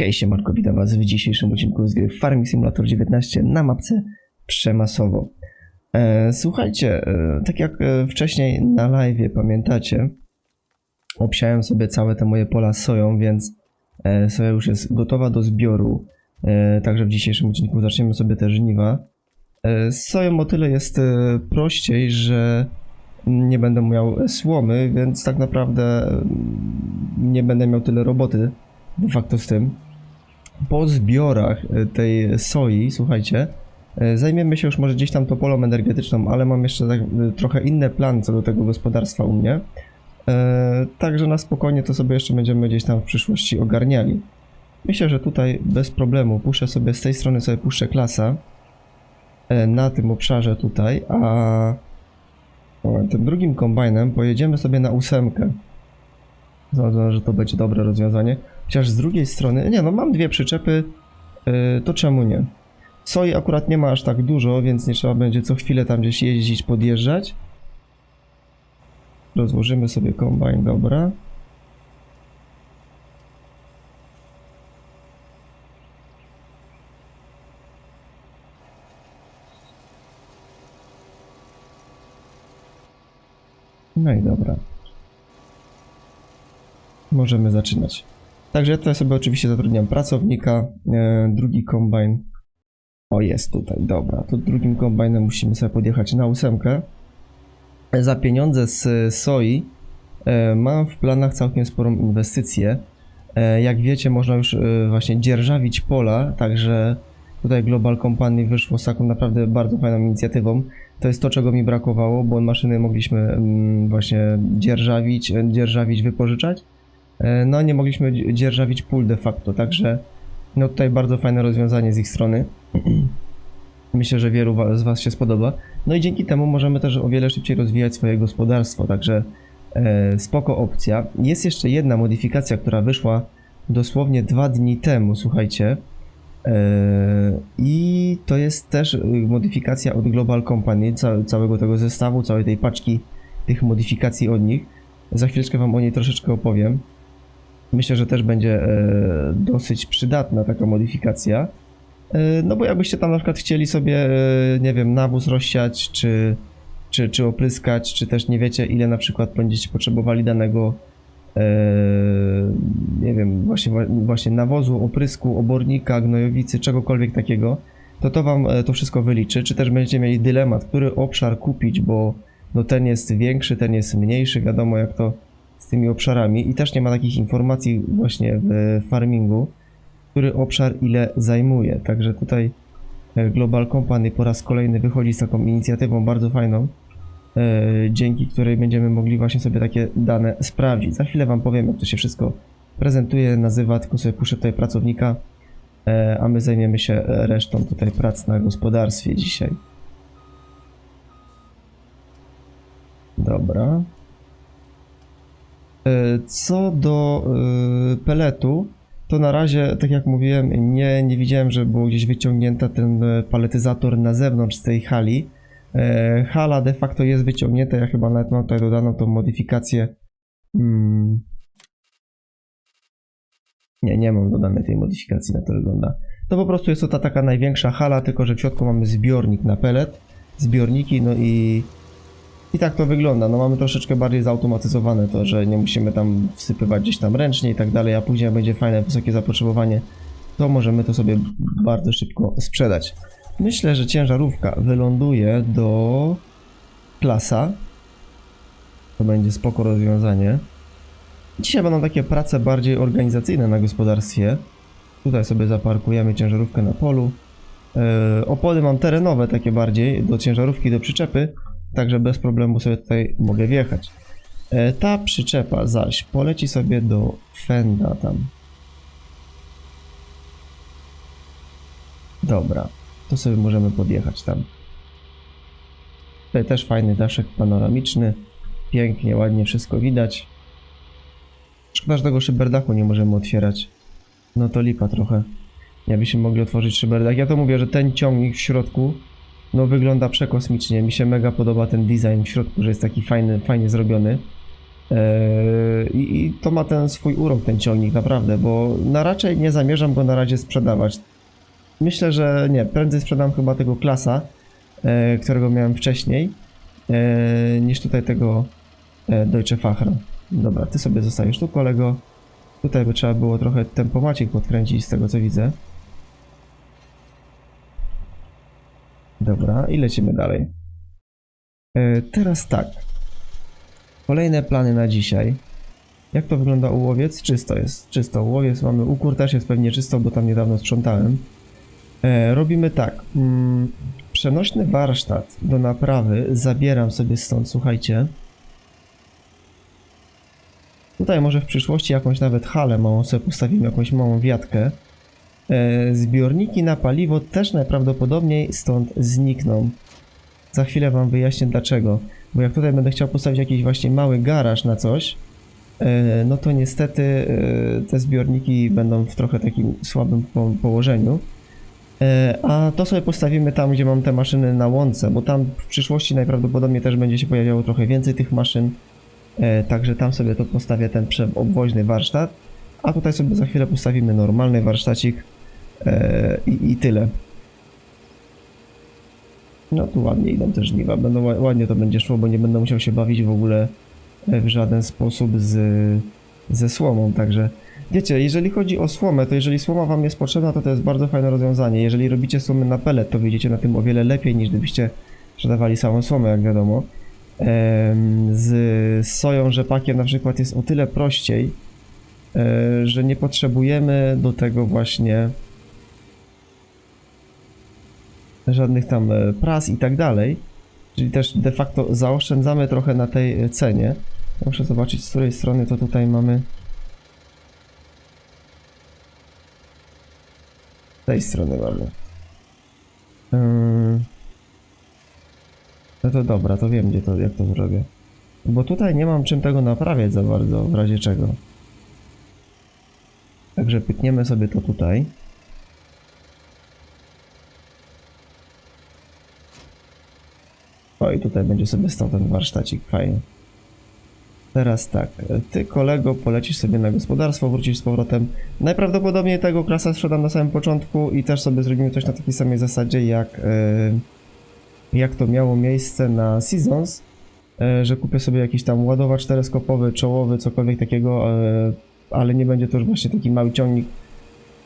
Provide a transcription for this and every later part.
Hej, siemanko, witam was w dzisiejszym odcinku z gry Farming Simulator 19 na mapce Przemasowo. E, słuchajcie, e, tak jak e, wcześniej na live pamiętacie, obsiałem sobie całe te moje pola soją, więc e, soja już jest gotowa do zbioru. E, także w dzisiejszym odcinku zaczniemy sobie te żniwa. E, z soją o tyle jest e, prościej, że nie będę miał słomy, więc tak naprawdę mm, nie będę miał tyle roboty de facto z tym. Po zbiorach e, tej soi, słuchajcie, e, zajmiemy się już może gdzieś tam topolą energetyczną, ale mam jeszcze tak, e, trochę inne plany co do tego gospodarstwa u mnie. Także na spokojnie to sobie jeszcze będziemy gdzieś tam w przyszłości ogarniali. Myślę, że tutaj bez problemu puszczę sobie z tej strony sobie puszczę klasa na tym obszarze tutaj, a tym drugim kombajnem pojedziemy sobie na ósemkę. Sądzę, że to będzie dobre rozwiązanie. Chociaż z drugiej strony, nie no, mam dwie przyczepy, yy, to czemu nie? Soi akurat nie ma aż tak dużo, więc nie trzeba będzie co chwilę tam gdzieś jeździć, podjeżdżać. Rozłożymy sobie kombajn, dobra. No i dobra. Możemy zaczynać. Także ja tutaj sobie oczywiście zatrudniam pracownika, e, drugi kombajn. O, jest tutaj, dobra. To drugim kombajnem musimy sobie podjechać na ósemkę. Za pieniądze z soi e, mam w planach całkiem sporą inwestycję. E, jak wiecie, można już właśnie dzierżawić pola, także tutaj Global Company wyszło z taką naprawdę bardzo fajną inicjatywą. To jest to, czego mi brakowało, bo maszyny mogliśmy mm, właśnie dzierżawić, dzierżawić, wypożyczać. E, No, nie mogliśmy dzi- dzierżawić pól de facto, także no tutaj bardzo fajne rozwiązanie z ich strony. Myślę, że wielu z Was się spodoba. No i dzięki temu możemy też o wiele szybciej rozwijać swoje gospodarstwo, także e, spoko opcja. Jest jeszcze jedna modyfikacja, która wyszła dosłownie dwa dni temu, słuchajcie. E, I to jest też y, modyfikacja od Global Company, ca- całego tego zestawu, całej tej paczki tych modyfikacji od nich. Za chwileczkę Wam o niej troszeczkę opowiem. Myślę, że też będzie e, dosyć przydatna taka modyfikacja. E, no bo jakbyście tam na przykład chcieli sobie, e, nie wiem, nawóz rozsiać, czy, czy, czy opryskać, czy też nie wiecie, ile na przykład będziecie potrzebowali danego, nie wiem, właśnie, właśnie nawozu, oprysku, obornika, gnojowicy, czegokolwiek takiego, to to wam to wszystko wyliczy. Czy też będziecie mieli dylemat, który obszar kupić, bo no ten jest większy, ten jest mniejszy, wiadomo jak to tymi obszarami i też nie ma takich informacji właśnie w farmingu, który obszar ile zajmuje. Także tutaj e, Global Company po raz kolejny wychodzi z taką inicjatywą bardzo fajną, e, dzięki której będziemy mogli właśnie sobie takie dane sprawdzić. Za chwilę Wam powiem, jak to się wszystko prezentuje, nazywa, tylko sobie puszczę tutaj pracownika, e, a my zajmiemy się resztą tutaj prac na gospodarstwie dzisiaj. Dobra. E, Co do e, peletu, to na razie, tak jak mówiłem, nie, nie widziałem, że było gdzieś wyciągnięta ten e, paletyzator na zewnątrz z tej hali. Hala de facto jest wyciągnięta, ja chyba nawet mam tutaj dodaną tą modyfikację. Hmm. Nie, nie mam dodanej tej modyfikacji, na to wygląda. To po prostu jest to ta taka największa hala, tylko że w środku mamy zbiornik na pelet, zbiorniki, no i i tak to wygląda. No mamy troszeczkę bardziej zautomatyzowane to, że nie musimy tam wsypywać gdzieś tam ręcznie i tak dalej, a później jak będzie fajne, wysokie zapotrzebowanie, to możemy to sobie bardzo szybko sprzedać. Myślę, że ciężarówka wyląduje do klasa. To będzie spoko rozwiązanie. Dzisiaj będą takie prace bardziej organizacyjne na gospodarstwie. Tutaj sobie zaparkujemy ciężarówkę na polu. Yy, opony mam terenowe takie bardziej, do ciężarówki, do przyczepy. Także bez problemu sobie tutaj mogę wjechać. E, Ta przyczepa zaś poleci sobie do Fenda tam. Dobra, to sobie możemy podjechać tam. Tutaj też fajny daszek panoramiczny. Pięknie, ładnie wszystko widać. Szkoda, że tego szyberdachu nie możemy otwierać. No to lipa trochę. Jakbyśmy mogli otworzyć szyberdach. Ja to mówię, że ten ciągnik w środku no wygląda przekosmicznie. Mi się mega podoba ten design w środku, że jest taki fajny, fajnie zrobiony. Eee, I, I to ma ten swój urok, ten ciągnik, naprawdę, bo na raczej nie zamierzam go na razie sprzedawać. Myślę, że nie, prędzej sprzedam chyba tego klasa, e, którego miałem wcześniej, e, niż tutaj tego Deutsche Facher. Dobra, ty sobie zostajesz tu, kolego. Tutaj by trzeba było trochę tempomacik podkręcić z tego co widzę. Dobra, i lecimy dalej. E, teraz tak. Kolejne plany na dzisiaj. Jak to wygląda u łowiec? Czysto jest, czysto. Łowiec mamy, u też jest pewnie czysto, bo tam niedawno sprzątałem. E, robimy tak. Mm, przenośny warsztat do naprawy zabieram sobie stąd, słuchajcie. Tutaj może w przyszłości jakąś nawet halę małą sobie postawimy, jakąś małą wiatkę. E, zbiorniki na paliwo też najprawdopodobniej stąd znikną. Za chwilę wam wyjaśnię dlaczego. Bo jak tutaj będę chciał postawić jakiś właśnie mały garaż na coś, e, no to niestety e, te zbiorniki będą w trochę takim słabym po położeniu. A to sobie postawimy tam, gdzie mam te maszyny na łące, bo tam w przyszłości najprawdopodobniej też będzie się pojawiało trochę więcej tych maszyn. Także tam sobie to postawię ten obwoźny warsztat. A tutaj sobie za chwilę postawimy normalny warsztacik i, i tyle. No tu ładnie idą też żniwa. Będą, ła- ładnie to będzie szło, bo nie będę musiał się bawić w ogóle e, w żaden sposób z, ze słomą, także wiecie, jeżeli chodzi o słomę, to jeżeli słoma wam jest potrzebna, to to jest bardzo fajne rozwiązanie. Jeżeli robicie słomy na pelet, to wyjdziecie na tym o wiele lepiej niż gdybyście sprzedawali samą słomę, jak wiadomo. Z soją, rzepakiem na przykład jest o tyle prościej, e, że nie potrzebujemy do tego właśnie żadnych tam e, pras i tak dalej. Czyli też de facto zaoszczędzamy trochę na tej e, cenie. Muszę zobaczyć z której strony to tutaj mamy. Z tej strony mamy. No to dobra, to wiem gdzie to, jak to zrobię. Bo tutaj nie mam czym tego naprawiać za bardzo, w razie czego. Także pytniemy sobie to tutaj. O i tutaj będzie sobie stał ten warsztacik, fajnie. Teraz tak, ty kolego polecisz sobie na gospodarstwo, wrócisz z powrotem. Najprawdopodobniej tego klasa sprzedam na samym początku i też sobie zrobimy coś na takiej samej zasadzie jak, e, jak to miało miejsce na Seasons, e, że kupię sobie jakiś tam ładowacz teleskopowy, czołowy, cokolwiek takiego, e, ale nie będzie to już właśnie taki mały ciągnik.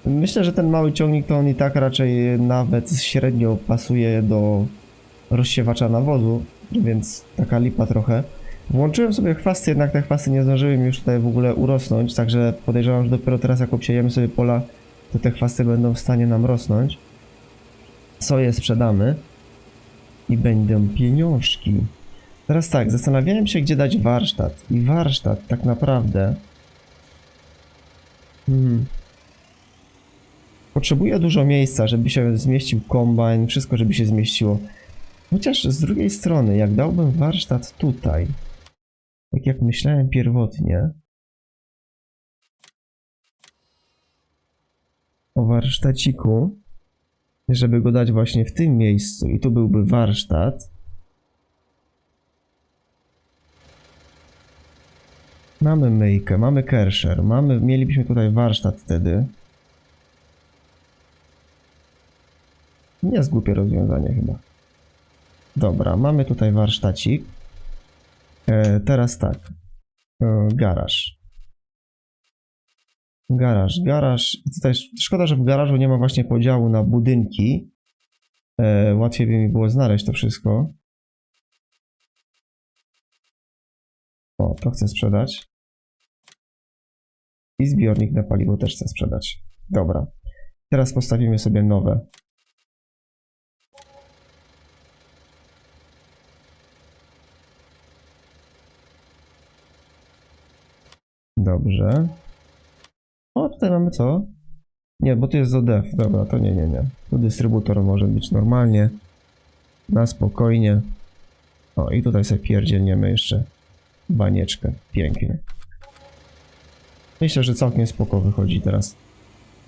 Myślę, że ten mały ciągnik to on i tak raczej nawet średnio pasuje do rozsiewacza nawozu, więc taka lipa trochę. Włączyłem sobie chwasty, jednak te chwasty nie zdążyły mi już tutaj w ogóle urosnąć, także podejrzewam, że dopiero teraz jak obsiejemy sobie pola, to te chwasty będą w stanie nam rosnąć. Soję sprzedamy i będą pieniążki. Teraz tak, zastanawiałem się, gdzie dać warsztat. I warsztat tak naprawdę... Hmm. Potrzebuję dużo miejsca, żeby się zmieścił kombajn, wszystko żeby się zmieściło. Chociaż z drugiej strony, jak dałbym warsztat tutaj, tak jak myślałem pierwotnie, o warsztaciku, żeby go dać właśnie w tym miejscu i tu byłby warsztat, mamy myjkę, mamy kersher, mamy, mielibyśmy tutaj warsztat wtedy. Nie jest głupie rozwiązanie chyba. Dobra, mamy tutaj warsztacik. E, teraz tak. E, garaż. Garaż, garaż. Tutaj sz- szkoda, że w garażu nie ma właśnie podziału na budynki. E, łatwiej by mi było znaleźć to wszystko. O, to chcę sprzedać. I zbiornik na paliwo też chcę sprzedać. Dobra. Teraz postawimy sobie nowe. Dobrze. O, tutaj mamy co? Nie, bo tu jest ZDF. Dobra, to nie, nie, nie. Tu dystrybutor może być normalnie. Na spokojnie. O, i tutaj sobie pierdzielniemy jeszcze banieczkę. Pięknie. Myślę, że całkiem spoko wychodzi teraz.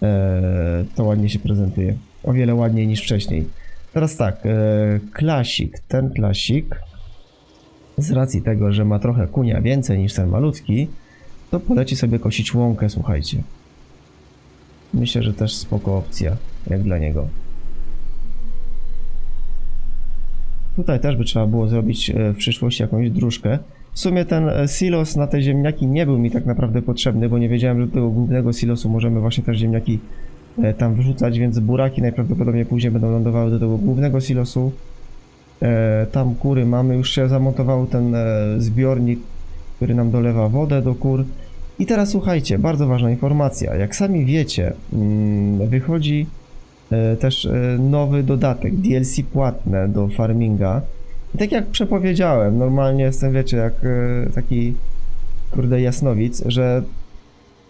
Eee, to ładnie się prezentuje. O wiele ładniej niż wcześniej. Teraz tak, eee, klasik. Ten klasik z racji tego, że ma trochę kunia więcej niż ten malutki, to poleci sobie kosić łąkę, słuchajcie. Myślę, że też spoko opcja, jak dla niego. Tutaj też by trzeba było zrobić e, w przyszłości jakąś dróżkę. W sumie ten e, silos na te ziemniaki nie był mi tak naprawdę potrzebny, bo nie wiedziałem, że do tego głównego silosu możemy właśnie też ziemniaki e, tam wrzucać, więc buraki najprawdopodobniej później będą lądowały do tego głównego silosu. Tam kury mamy, już się zamontował ten zbiornik, który nam dolewa wodę do kur. I teraz słuchajcie, bardzo ważna informacja. Jak sami wiecie, mm, wychodzi e, też e, nowy dodatek, DLC płatne do farminga. I tak jak przepowiedziałem, normalnie jestem, wiecie, jak e, taki kurde jasnowic, że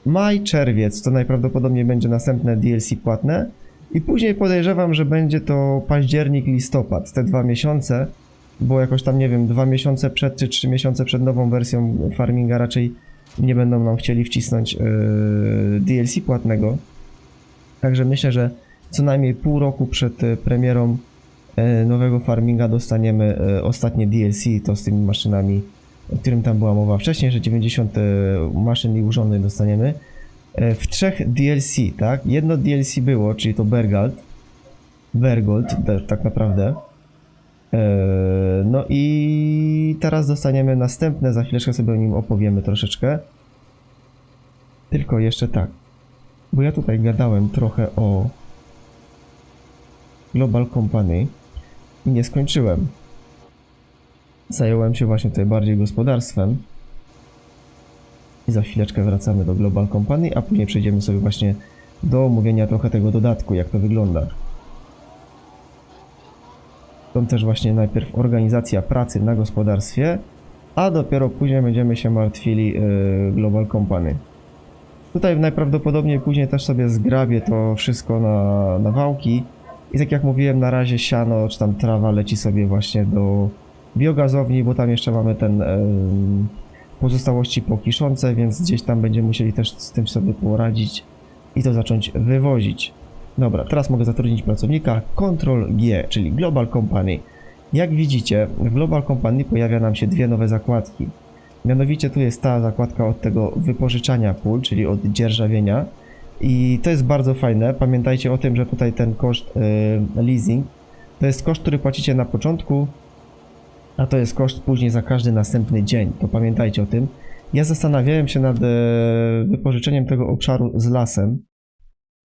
maj, czerwiec to najprawdopodobniej będzie następne DLC płatne i później podejrzewam, że będzie to październik, listopad, te dwa miesiące, bo jakoś tam, nie wiem, dwa miesiące przed czy trzy miesiące przed nową wersją farminga raczej nie będą nam chcieli wcisnąć yy, DLC płatnego. Także myślę, że co najmniej pół roku przed e, premierą e, nowego farminga dostaniemy e, ostatnie DLC, to z tymi maszynami, o którym tam była mowa wcześniej, że 90 e, maszyn i urządzeń dostaniemy. E, W trzech DLC, tak? Jedno DLC było, czyli to Bergald. Bergold, te- tak naprawdę. E, No i teraz dostaniemy następne, za chwileczkę sobie o nim opowiemy troszeczkę. Tylko jeszcze tak, bo ja tutaj gadałem trochę o Global Company i nie skończyłem. Zająłem się właśnie tutaj bardziej gospodarstwem. I za chwileczkę wracamy do Global Company, a później przejdziemy sobie właśnie do omówienia trochę tego dodatku, jak to wygląda. To też właśnie najpierw organizacja pracy na gospodarstwie, a dopiero później będziemy się martwili yy, Global Company. Tutaj najprawdopodobniej później też sobie zgrabię to wszystko na, na wałki i tak jak mówiłem, na razie siano czy tam trawa leci sobie właśnie do biogazowni, bo tam jeszcze mamy ten pozostałości po kiszące, więc gdzieś tam będziemy musieli też z tym sobie poradzić i to zacząć wywozić. Dobra, teraz mogę zatrudnić pracownika Ctrl G, czyli Global Company. Jak widzicie, w Global Company pojawia nam się dwie nowe zakładki. Mianowicie tu jest ta zakładka od tego wypożyczania pól, czyli od dzierżawienia. I to jest bardzo fajne. Pamiętajcie o tym, że tutaj ten koszt y, leasing to jest koszt, który płacicie na początku, a to jest koszt później za każdy następny dzień. To pamiętajcie o tym. Ja zastanawiałem się nad e, wypożyczeniem tego obszaru z lasem,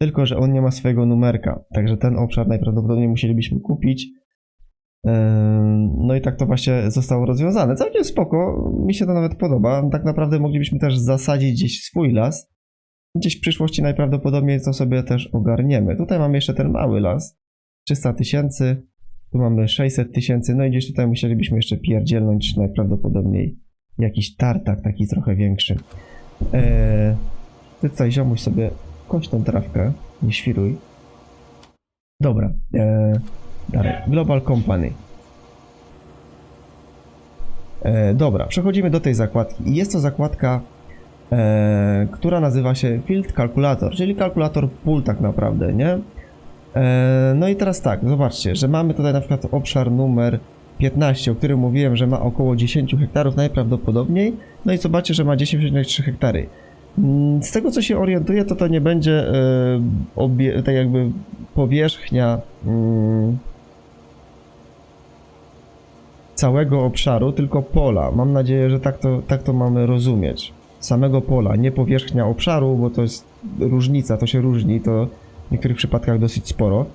tylko że on nie ma swojego numerka, także ten obszar najprawdopodobniej musielibyśmy kupić. Ym, No i tak to właśnie zostało rozwiązane. Całkiem spoko, mi się to nawet podoba. Tak naprawdę moglibyśmy też zasadzić gdzieś swój las. Gdzieś w przyszłości najprawdopodobniej to sobie też ogarniemy. Tutaj mamy jeszcze ten mały las, 300 tysięcy, tu mamy 600 tysięcy, no i gdzieś tutaj musielibyśmy jeszcze pierdzielnąć najprawdopodobniej jakiś tartak taki trochę większy. Eee, ty tutaj ziomuś sobie kość tą trawkę, nie świruj. Dobra, eee, dalej, Global Company. E, dobra, przechodzimy do tej zakładki. Jest to zakładka, e, która nazywa się Field Calculator, czyli kalkulator pól tak naprawdę, nie? E, no i teraz tak, zobaczcie, że mamy tutaj na przykład obszar numer 15, o którym mówiłem, że ma około 10 hektarów najprawdopodobniej. No i zobaczcie, że ma 10,3 hektary. Mm, Z tego co się orientuję, to to nie będzie e, obie, tak jakby powierzchnia mm, całego obszaru, tylko pola. Mam nadzieję, że tak to, tak to mamy rozumieć. Samego pola, nie powierzchnia obszaru, bo to jest różnica, to się różni, to w niektórych przypadkach dosyć sporo.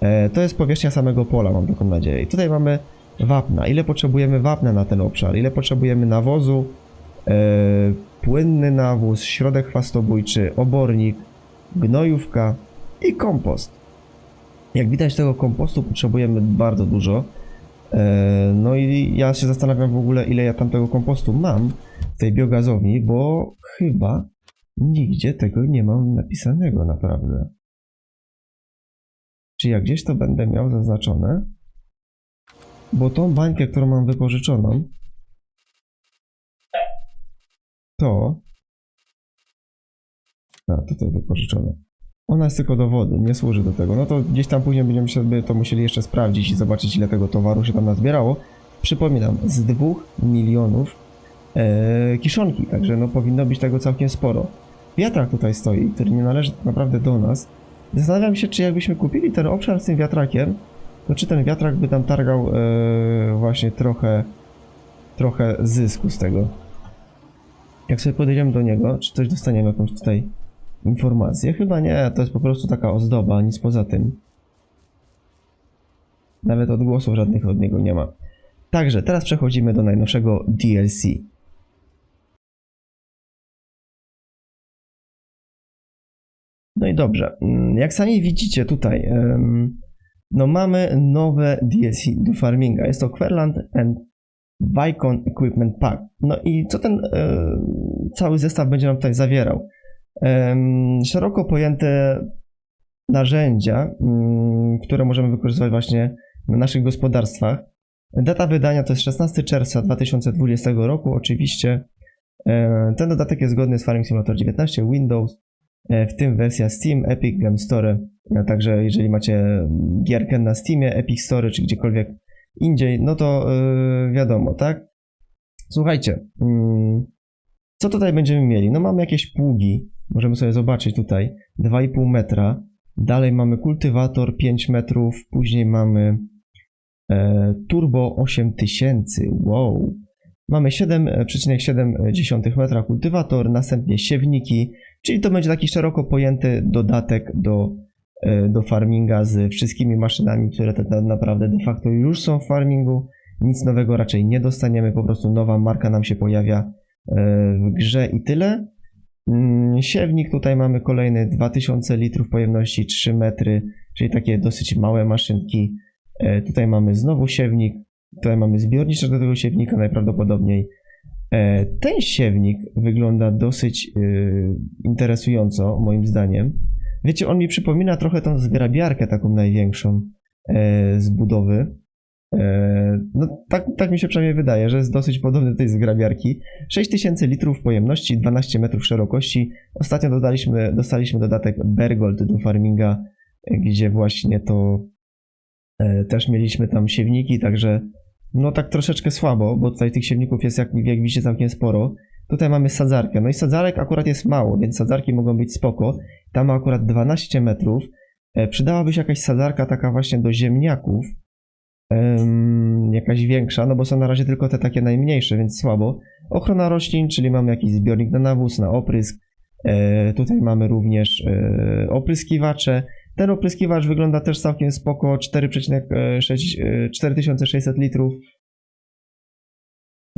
E, to jest powierzchnia samego pola, mam taką nadzieję. I tutaj mamy wapna. Ile potrzebujemy wapna na ten obszar? Ile potrzebujemy nawozu? Płynny nawóz, środek chwastobójczy, obornik, gnojówka i kompost. Jak widać tego kompostu potrzebujemy bardzo dużo. E, No i ja się zastanawiam w ogóle, ile ja tam tego kompostu mam w tej biogazowni, bo chyba nigdzie tego nie mam napisanego naprawdę. Czy ja gdzieś to będę miał zaznaczone? Bo tą bańkę, którą mam wypożyczoną, to... A, tutaj wypożyczone. Ona jest tylko do wody, nie służy do tego. No to gdzieś tam później będziemy to musieli jeszcze sprawdzić i zobaczyć, ile tego towaru się tam nazbierało. przypominam, z 2 milionów e, kiszonki, także no powinno być tego całkiem sporo. Wiatrak tutaj stoi, który nie należy tak naprawdę do nas. Zastanawiam się, czy jakbyśmy kupili ten obszar z tym wiatrakiem, to czy ten wiatrak by tam targał e, właśnie trochę, trochę zysku z tego. Jak sobie podejdziemy do niego, czy coś dostaniemy jakąś tutaj informację? Chyba nie, to jest po prostu taka ozdoba, nic poza tym. Nawet odgłosów żadnych od niego nie ma. Także teraz przechodzimy do najnowszego DLC. No i dobrze, mm, jak sami widzicie tutaj, no mamy nowe DLC do farminga. Jest to Querland and Vicon Equipment Pack. No i co ten e, cały zestaw będzie nam tutaj zawierał? Em, szeroko pojęte narzędzia, mm, które możemy wykorzystywać właśnie w naszych gospodarstwach. Data wydania to jest 16 czerwca 2020 roku. Oczywiście e, ten dodatek jest zgodny z Farming Simulator 19 Windows, e, w tym wersja Steam, Epic Game Store. E, Także jeżeli macie gierkę na Steamie, Epic Store czy gdziekolwiek indziej, no to e, wiadomo, tak? Słuchajcie, mm, co tutaj będziemy mieli? No mamy jakieś pługi, możemy sobie zobaczyć tutaj, 2,5 metra. Dalej mamy kultywator 5 metrów, później mamy e, turbo 8000, wow. Mamy 7,7 metra kultywator, następnie siewniki, czyli to będzie taki szeroko pojęty dodatek do, e, do farminga z wszystkimi maszynami, które tak naprawdę de facto już są w farmingu. Nic nowego raczej nie dostaniemy, po prostu nowa marka nam się pojawia e, w grze i tyle. Mm, Siewnik tutaj mamy kolejny 2000 litrów pojemności, 3 metry, czyli takie dosyć małe maszynki. E, Tutaj mamy znowu siewnik, tutaj mamy zbiorniczek do tego siewnika najprawdopodobniej. E, Ten siewnik wygląda dosyć e, interesująco, moim zdaniem. Wiecie, on mi przypomina trochę tą zgrabiarkę taką największą e, z budowy. E, No, tak, tak mi się przynajmniej wydaje, że jest dosyć podobny do tej zgrabiarki. 6000 litrów pojemności, 12 metrów szerokości. Ostatnio dodaliśmy, dostaliśmy dodatek Bergold do farminga, e, gdzie właśnie to e, też mieliśmy tam siewniki, także no tak troszeczkę słabo, bo tutaj tych siewników jest jak, jak widzicie całkiem sporo. Tutaj mamy sadzarkę, no i sadzarek akurat jest mało, więc sadzarki mogą być spoko. Tam ma akurat 12 metrów. E, Przydałaby się jakaś sadzarka taka właśnie do ziemniaków, em, jakaś większa, no bo są na razie tylko te takie najmniejsze, więc słabo. Ochrona roślin, czyli mamy jakiś zbiornik na nawóz, na oprysk. E, tutaj mamy również e, opryskiwacze. Ten opryskiwacz wygląda też całkiem spoko, 4,6 e, 4600 litrów.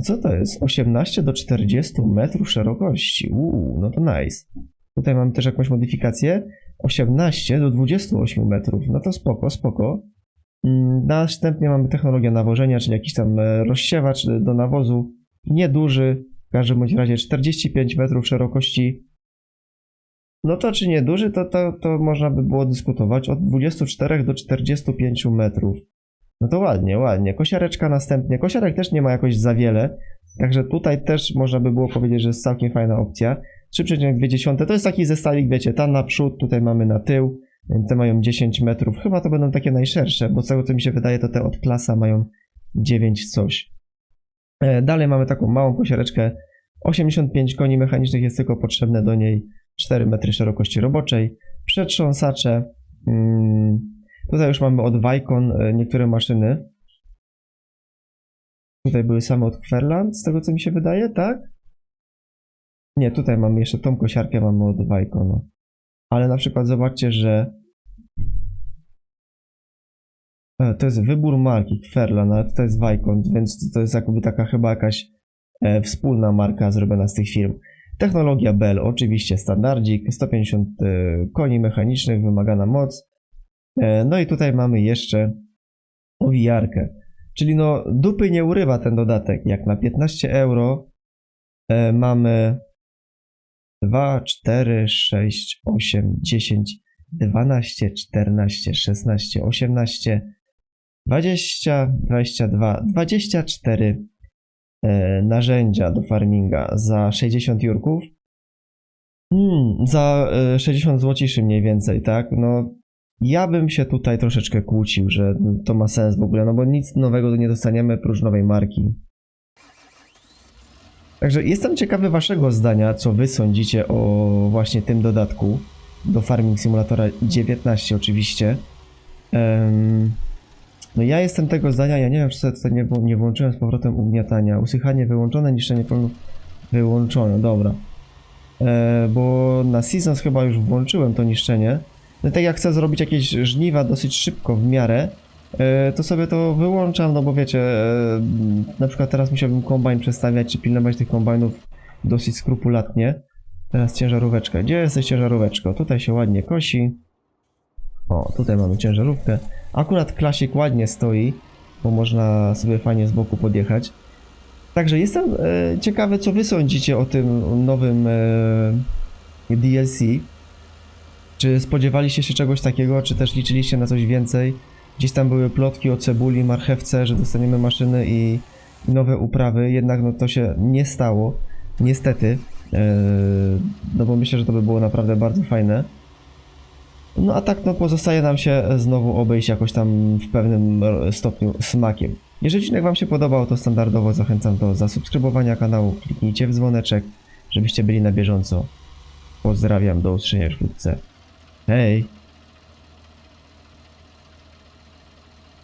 Co to jest? 18 do 40 metrów szerokości. Uuu, no to nice. Tutaj mamy też jakąś modyfikację. 18 do 28 metrów. No to spoko, spoko. Mm, Następnie mamy technologię nawożenia, czyli jakiś tam e, rozsiewacz do nawozu. Nieduży, w każdym bądź razie 45 metrów szerokości. No to czy nieduży, to, to, to można by było dyskutować. Od 24 do 45 metrów. No to ładnie, ładnie. Kosiareczka następnie. Kosiarek też nie ma jakoś za wiele. Także tutaj też można by było powiedzieć, że jest całkiem fajna opcja. 3,2 to jest taki zestawik, wiecie, tam naprzód, tutaj mamy na tył, te mają 10 metrów. Chyba to będą takie najszersze, bo z tego co mi się wydaje, to te od klasa mają 9 coś. E, Dalej mamy taką małą kosiareczkę. 85 koni mechanicznych jest tylko potrzebne do niej 4 metry szerokości roboczej. Przetrząsacze. Mm, Tutaj już mamy od Vicon e, niektóre maszyny. Tutaj były same od Querland, z tego co mi się wydaje, tak? Nie, tutaj mamy jeszcze tą kosiarkę, mamy od Vicona. Ale na przykład zobaczcie, że E, to jest wybór marki Querland, ale to jest Vicon, więc to jest jakby taka chyba jakaś e, wspólna marka zrobiona z tych firm. Technologia Bell, oczywiście standardzik, 150 e, koni mechanicznych, wymagana moc. E, No i tutaj mamy jeszcze owijarkę. Czyli no dupy nie urywa ten dodatek. Jak na 15 euro e, mamy 2, 4, 6, 8, 10, 12, 14, 16, 18, 20, 22, 24 e, narzędzia do farminga za 60 jurków. Hmm, za e, 60 złociszy mniej więcej, tak? No Ja bym się tutaj troszeczkę kłócił, że to ma sens w ogóle, no bo nic nowego nie dostaniemy prócz nowej marki. Także jestem ciekawy waszego zdania, co wy sądzicie o właśnie tym dodatku do Farming Simulatora 19 oczywiście. Em, no ja jestem tego zdania, ja nie wiem, czy sobie tutaj nie, nie włączyłem z powrotem ugniatania. Usychanie wyłączone, niszczenie plonów wyłączone, dobra. E, bo na Seasons chyba już włączyłem to niszczenie. No tak jak chcę zrobić jakieś żniwa dosyć szybko, w miarę, e, to sobie to wyłączam, no bo wiecie, e, na przykład teraz musiałbym kombajn przestawiać, czy pilnować tych kombajnów dosyć skrupulatnie. Teraz ciężaróweczka. Gdzie jesteś ciężaróweczko? Tutaj się ładnie kosi. O, tutaj mamy ciężarówkę. Akurat klasik ładnie stoi, bo można sobie fajnie z boku podjechać. Także jestem e, ciekawy, co wy sądzicie o tym nowym DLC. Czy spodziewaliście się czegoś takiego, czy też liczyliście na coś więcej? Gdzieś tam były plotki o cebuli, marchewce, że dostaniemy maszyny i, nowe uprawy, jednak no to się nie stało. Niestety. E, no bo myślę, że to by było naprawdę bardzo fajne. No a tak no pozostaje nam się znowu obejść jakoś tam w pewnym stopniu smakiem. Jeżeli odcinek wam się podobał, to standardowo zachęcam do zasubskrybowania kanału, kliknijcie w dzwoneczek, żebyście byli na bieżąco. Pozdrawiam, do usłyszenia wkrótce. Hej!